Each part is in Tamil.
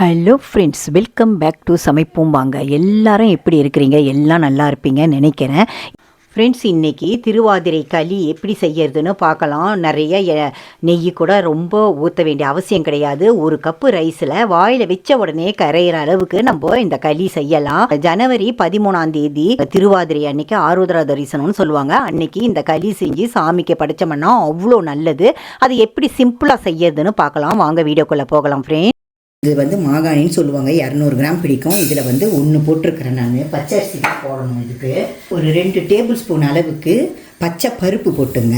Hello friends welcome back to சமைப்போம் வாங்க. எல்லாரும் எப்படி இருக்கிறீங்க? எல்லாம் நல்லா இருப்பீங்கன்னு நினைக்கிறேன். ஃப்ரெண்ட்ஸ் இன்றைக்கி திருவாதிரை களி எப்படி செய்யறதுன்னு பார்க்கலாம். நிறைய நெய் கூட ரொம்ப ஊற்ற வேண்டிய அவசியம் கிடையாது. ஒரு கப்பு ரைஸில் வாயில் வச்ச உடனே கரையிற அளவுக்கு நம்ம இந்த களி செய்யலாம். ஜனவரி பதிமூணாம் தேதி திருவாதிரை அன்னைக்கு ஆருத்ரா தரிசனம்னு சொல்லுவாங்க. அன்னைக்கு இந்த களி செஞ்சு சாமிக்கு படைச்சோம்னா அவ்வளோ நல்லது. அது எப்படி சிம்பிளாக செய்யறதுன்னு பார்க்கலாம். வாங்க வீடியோக்குள்ளே போகலாம் ஃப்ரெண்ட்ஸ் இது வந்து மாகாணின்னு சொல்லுவாங்க. இரநூறு கிராம் பிடிக்கும். இதில் வந்து ஒன்று போட்டிருக்கிறேன் நான். பச்சை அரிசி தான் போடணும் இதுக்கு. ஒரு ரெண்டு டேபிள் ஸ்பூன் அளவுக்கு பச்சை பருப்பு போட்டுங்க.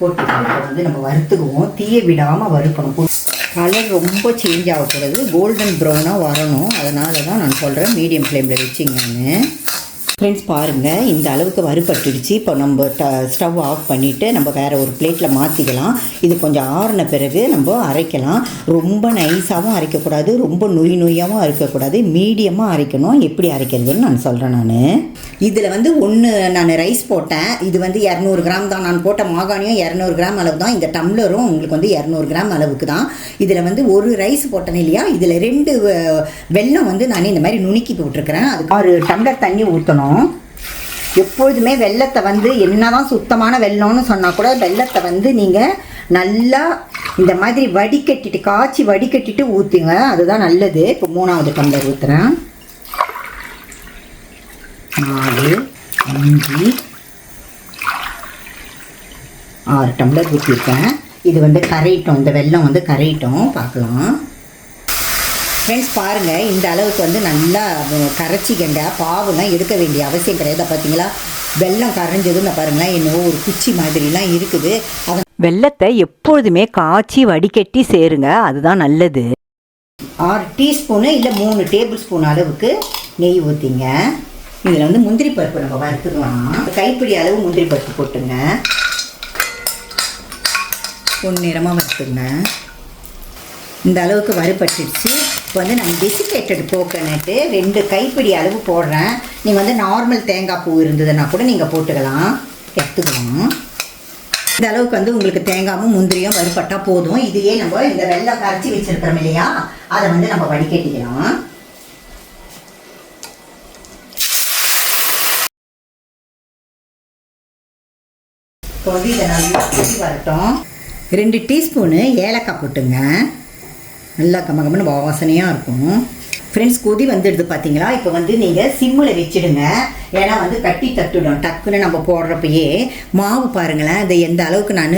போட்டுக்கலாம் வந்து நம்ம வறுத்துக்குவோம். தீய விடாமல் வறுக்கணும். கலர் ரொம்ப சேஞ்ச் ஆகக்கூடாது. கோல்டன் ப்ரௌனாக வரணும். அதனால தான் நான் சொல்கிறேன் மீடியம் ஃப்ளேமில் நான். ஃப்ரெண்ட்ஸ் பாருங்கள் இந்த அளவுக்கு வறுபட்டுடுச்சு. இப்போ நம்ம ட ஸ்டவ் ஆஃப் பண்ணிவிட்டு நம்ம வேறு ஒரு பிளேட்டில் மாற்றிக்கலாம் இது கொஞ்சம் ஆறின பிறகு நம்ம அரைக்கலாம். ரொம்ப நைஸாகவும் அரைக்கக்கூடாது. ரொம்ப நொய் நொய்யாகவும் அரைக்கக்கூடாது. மீடியமாக அரைக்கணும். எப்படி அரைக்கிறதுன்னு நான் சொல்கிறேன் நான். இதில் வந்து ஒன்று நான் ரைஸ் போட்டேன். இது வந்து இரநூறு கிராம் தான். நான் போட்ட மாகாணியும் இரநூறு கிராம் அளவு தான். இந்த டம்ளரும் உங்களுக்கு வந்து இரநூறு கிராம் அளவுக்கு தான். இதில் வந்து ஒரு ரைஸ் போட்டேன் இல்லையா? இதில் ரெண்டு வெள்ளம் வெல்லம் வந்து நான் இந்த மாதிரி நுணுக்கி போட்டிருக்கிறேன். அதுக்கு ஒரு டம்ளர் தண்ணி ஊற்றணும் எப்பொழுதுமே வெள்ளத்தை வந்து என்னதான் சுத்தமான வெள்ளம்னு சொன்னால் கூட வெள்ளத்தை வந்து நீங்கள் நல்லா இந்த மாதிரி வடிகட்டிட்டு காய்ச்சி வடிகட்டிட்டு ஊற்றுங்க அதுதான் நல்லது. இப்போ மூணாவது டம்ளர் ஊற்றுறேன் நாலு அஞ்சு ஆறு டம்ளர் ஊற்றிருக்கேன் இது வந்து கரையிட்டோம். இந்த வெல்லம் வந்து கரையிட்டோம். பார்க்கலாம். ஃப்ரெண்ட்ஸ் பாருங்கள் இந்த அளவுக்கு வந்து நல்லா கரைச்சிக்கங்க பாவுலாம் எடுக்க வேண்டிய அவசியம் கிடையாது. பார்த்தீங்களா வெல்லம் கரைஞ்சதுன்னு பாருங்களேன் என்னவோ ஒரு குச்சி மாதிரிலாம் இருக்குது. அதை வெள்ளத்தை எப்பொழுதுமே காய்ச்சி வடிகட்டி சேருங்க. அதுதான் நல்லது. ஆறு டீஸ்பூனு இல்லை மூணு டேபிள் ஸ்பூன் அளவுக்கு நெய் ஊற்றிங்க இதில் வந்து முந்திரி பருப்பு நம்ம வறுத்துக்கலாம் கைப்பிடி அளவு முந்திரி பருப்பு போட்டுங்க. பொன்னிறமாக வறுத்துங்க இந்த அளவுக்கு வறுபட்டுடுச்சு இப்போ வந்து நான் டெசிகேட்டட் கோகனட்டு ரெண்டு கைப்பிடி அளவு போடுறேன். நீங்கள் வந்து நார்மல் தேங்காய் பூ இருந்ததுன்னா கூட நீங்கள் போட்டுக்கலாம். எடுத்துக்கலாம். இந்த அளவுக்கு வந்து உங்களுக்கு தேங்காயும் முந்திரியும் வறுபட்டால் போதும். இதையே நம்ம இந்த வெள்ளை கரைச்சி வச்சிருக்கிறோம் இல்லையா? அதை வந்து நம்ம வடிகட்டிக்கலாம். இப்போ வந்து இதை நல்லா வரட்டும் ரெண்டு டீஸ்பூனு ஏலக்காய் போட்டுங்க. நல்லா கமகமன்னு வாசனையாக இருக்கும் ஃப்ரெண்ட்ஸ் கொதி வந்துடுது பார்த்தீங்களா இப்போ வந்து நீங்கள் சிம்மில் வச்சிடுங்க. ஏன்னா வந்து கட்டி தட்டுடும் டக்குன்னு நம்ம போடுறப்பயே மாவு பாருங்களேன். இது எந்த அளவுக்கு நான்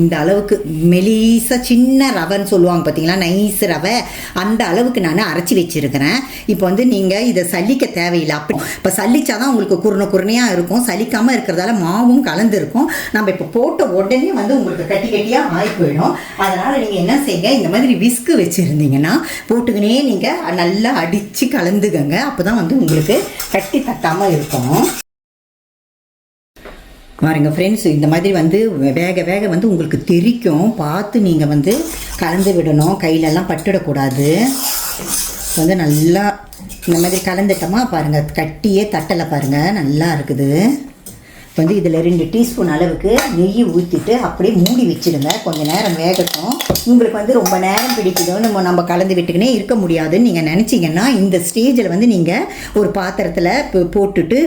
இந்த அளவுக்கு மெலிசாக சின்ன ரவைன்னு சொல்லுவாங்க பார்த்தீங்களா நைஸ் ரவை. அந்த அளவுக்கு நான் அரைச்சி வச்சிருக்கிறேன். இப்போ வந்து நீங்கள் இதை சலிக்க தேவையில்லை. அப்படி இப்போ சலிச்சா தான் உங்களுக்கு குருணை குருணையாக இருக்கும். சலிக்காமல் இருக்கிறதால மாவும் கலந்துருக்கும். நம்ம இப்போ போட்ட உடனே வந்து உங்களுக்கு கட்டி கட்டியாக ஆகி போயிடும். அதனால் நீங்கள் என்ன செய்யுங்க? இந்த மாதிரி விஸ்கு வச்சுருந்தீங்கன்னா போட்டுக்கினே நீங்கள் நல்லா அடித்து கலந்துக்கங்க. அப்போ தான் வந்து உங்களுக்கு கட்டி தட்டாமல் இருக்கும். பாருங்க ஃப்ரெண்ட்ஸ் இந்த மாதிரி வந்து வேக வேக வந்து உங்களுக்கு தெரிக்கும். பார்த்து நீங்கள் வந்து கலந்து விடணும். கையிலெல்லாம் பட்டுடக்கூடாது. வந்து நல்லா இந்த மாதிரி கலந்துட்டோமா பாருங்கள் கட்டியே தட்டலை பாருங்கள் நல்லா இருக்குது. இப்போ வந்து இதில் ரெண்டு டீஸ்பூன் அளவுக்கு நெய் ஊற்றிட்டு அப்படியே மூடி வச்சிடுங்க. கொஞ்சம் நேரம் வேகட்டும். உங்களுக்கு வந்து ரொம்ப நேரம் பிடிக்குதுன்னு நம்ம நம்ம கலந்து விட்டுக்கினே இருக்க முடியாதுன்னு நீங்கள் நினச்சிங்கன்னா இந்த ஸ்டேஜில் வந்து நீங்கள் ஒரு பாத்திரத்தில் போட்டுட்டு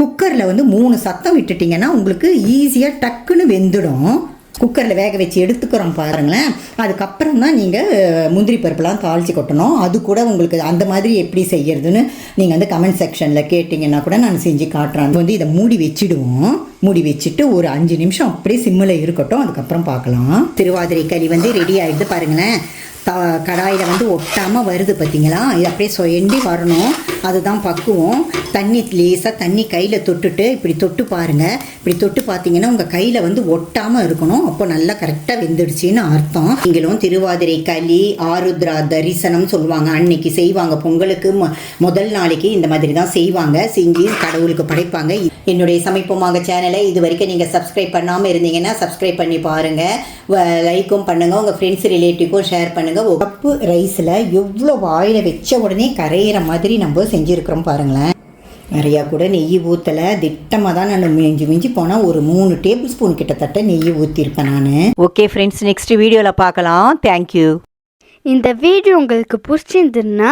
குக்கரில் வந்து மூணு சத்தம் விட்டுட்டிங்கன்னா உங்களுக்கு ஈஸியாக டக்குன்னு வெந்துடும். குக்கரில் வேக வச்சு எடுத்துக்கிறோம் பாருங்களேன். அதுக்கப்புறம் தான் நீங்கள் முந்திரி பருப்புலாம் தாளித்து கொட்டணும். அது கூட உங்களுக்கு அந்த மாதிரி எப்படி செய்யறதுன்னு நீங்கள் வந்து கமெண்ட் செக்ஷனில் கேட்டிங்கன்னா கூட நான் செஞ்சு காட்டுறேன். அது வந்து இதை மூடி வச்சிடுவோம். மூடி வச்சுட்டு ஒரு அஞ்சு நிமிஷம் அப்படியே சிம்மில் இருக்கட்டும். அதுக்கப்புறம் பார்க்கலாம். திருவாதிரை களி வந்து ரெடி ஆகிடுது பாருங்களேன். த கடாயில் வந்து ஒட்டாமல் வருது பார்த்தீங்களா இது அப்படியே சொயண்டி வரணும். அதுதான் பக்குவம். தண்ணி லேசாக தண்ணி கையில் தொட்டுட்டு இப்படி தொட்டு பாருங்கள் இப்படி தொட்டு பார்த்தீங்கன்னா உங்கள் கையில் வந்து ஒட்டாமல் இருக்கணும். அப்போ நல்லா கரெக்டாக வெந்துடுச்சின்னு அர்த்தம். நீங்களும் திருவாதிரை களி ஆருத்ரா தரிசனம் சொல்லுவாங்க. அன்னைக்கு செய்வாங்க. பொங்கலுக்கு மொ- முதல் நாளைக்கு இந்த மாதிரி தான் செய்வாங்க. செஞ்சு கடவுளுக்கு படைப்பாங்க. என்னுடைய சமைப்போமாக சேனலை இது வரைக்கும் நீங்கள் சப்ஸ்கிரைப் பண்ணாமல் இருந்தீங்கன்னா சப்ஸ்கிரைப் பண்ணி பாருங்கள் லைக்கும் பண்ணுங்கள் உங்கள் ஃப்ரெண்ட்ஸ் ரிலேட்டிவ்க்கும் ஷேர் பண்ணுங்கள் கப்பு ரைஸில் எவ்வளோ வாயில் வச்ச உடனே கரையிற மாதிரி நம்ம செஞ்சுருக்குறோம் பாருங்களேன். நிறையா கூட நெய் ஊற்றலை திட்டமாக தான் நான் மிஞ்சி மிஞ்சி போனால் ஒரு மூணு டேபிள் ஸ்பூன் கிட்டத்தட்ட நெய் ஊற்றிருப்பேன் நான். ஓகே ஃப்ரெண்ட்ஸ் நெக்ஸ்ட் வீடியோவில் பார்க்கலாம். தேங்க்யூ இந்த வீடியோ உங்களுக்கு பிடிச்சிருந்துன்னா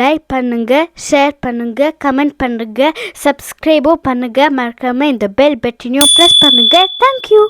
லைக் பண்ணுங்கள் ஷேர் பண்ணுங்கள் கமெண்ட் பண்ணுங்கள் சப்ஸ்கிரைபும் பண்ணுங்கள் மறக்காமல் இந்த பெல் பட்டனையும் ப்ரெஸ் பண்ணுங்கள் தேங்க்யூ